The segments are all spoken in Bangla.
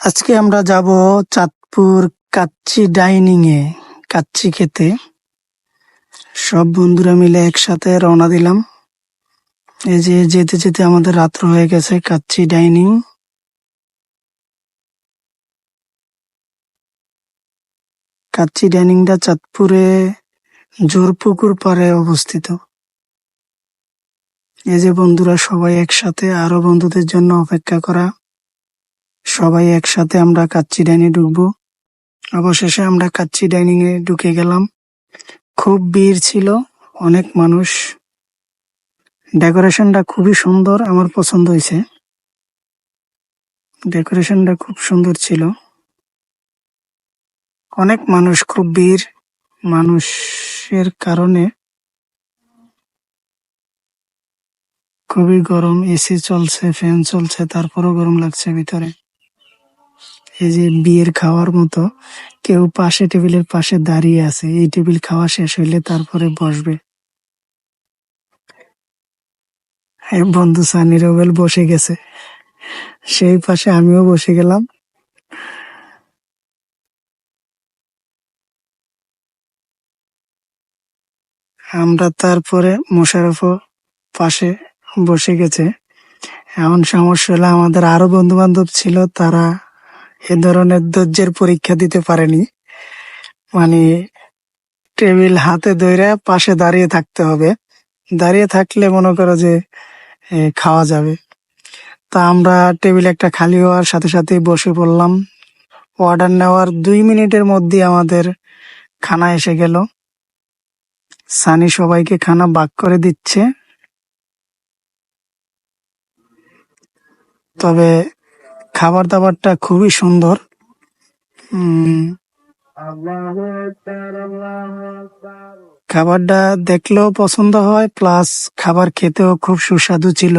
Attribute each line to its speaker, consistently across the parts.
Speaker 1: আজকে আমরা যাব চাঁদপুর কাচ্চি ডাইনিং এ কাচ্চি খেতে। সব বন্ধুরা মিলে একসাথে রওনা দিলাম। এই যে যেতে যেতে আমাদের রাত্র হয়ে গেছে কাচ্চি ডাইনিং। কাচ্চি ডাইনিংটা চাঁদপুরে জোরপুকুর পাড়ে অবস্থিত। এই যে বন্ধুরা সবাই একসাথে আরও বন্ধুদের জন্য অপেক্ষা করা। সবাই একসাথে আমরা কাচ্চি ডাইনে ঢুকবো। অবশেষে আমরা কাচ্চি ডাইনিং এ ঢুকে গেলাম। খুব ভিড় ছিল, অনেক মানুষ। ডেকোরেশনটা খুবই সুন্দর, আমার পছন্দ হয়েছে। ডেকোরেশনটা খুব সুন্দর ছিল। অনেক মানুষ, খুব ভিড়। মানুষের কারণে খুবই গরম, এসি চলছে, ফ্যান চলছে, তারপরও গরম লাগছে ভিতরে। এই যে বিয়ের খাওয়ার মতো কেউ পাশে টেবিলের পাশে দাঁড়িয়ে আছে, এই টেবিল খাওয়া শেষ হইলে তারপরে বসবে। বন্ধু সানি রবেল বসে গেছে। সেই পাশে আমিও বসে গেলাম। আমরা তারপরে মোশারফও পাশে বসে গেছে। এমন সমস্যা হলো আমাদের আরও বন্ধু বান্ধব ছিল, তারা এ ধরনের ধৈর্যের পরীক্ষা দিতে পারেনি। মানে টেবিল হাতে ধরে পাশে দাঁড়িয়ে থাকতে হবে। দাঁড়িয়ে থাকলে মনে করো যে খাওয়া যাবে। তা আমরা টেবিল একটা খালি হওয়ার সাথে সাথেই বসে পড়লাম। অর্ডার নেওয়ার দুই মিনিটের মধ্যে আমাদের খানা এসে গেল। সানি সবাইকে খানা বাক করে দিচ্ছে। তবে খাবার দাবারটা খুবই সুন্দর। খাবারটা দেখলেও পছন্দ হয়, প্লাস খাবার খেতেও খুব সুস্বাদু ছিল।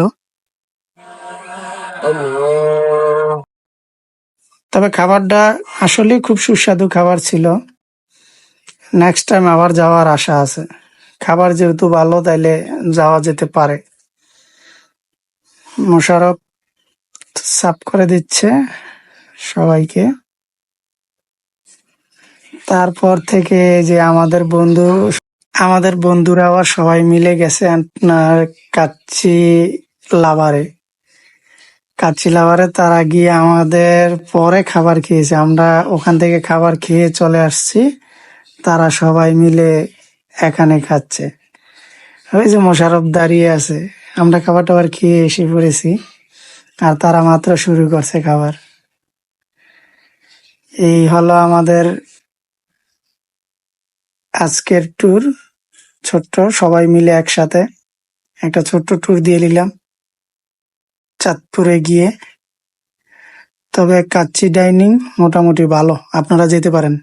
Speaker 1: তবে খাবারটা আসলে খুব সুস্বাদু খাবার ছিল। নেক্সট টাইম আবার যাওয়ার আশা আছে। খাবার যেহেতু ভালো, তাইলে যাওয়া যেতে পারে। মোশারফ সাফ করে দিচ্ছে সবাইকে। তারপর থেকে যে আমাদের বন্ধু, আমাদের বন্ধুরা আবার সবাই মিলে গেছে আপনার কাচ্চি লাভারে। কাচ্চি লাভারে তারা গিয়ে আমাদের পরে খাবার খেয়েছে। আমরা ওখান থেকে খাবার খেয়ে চলে আসছি। তারা সবাই মিলে এখানে খাচ্ছে। ওই যে মোশারফ দাঁড়িয়ে আছে। আমরা খাবার টাবার খেয়ে এসে পড়েছি। আর তারা মাত্র শুরু করছে খাবার। এই হলো আমাদের আজকের ট্যুর ছোট্ট, সবাই মিলে একসাথে। একটা ছোট্ট ট্যুর দিয়ে নিলাম চাঁদপুরে গিয়ে। তবে কাচ্চি ডাইনিং মোটামুটি ভালো, আপনারা যেতে পারেন।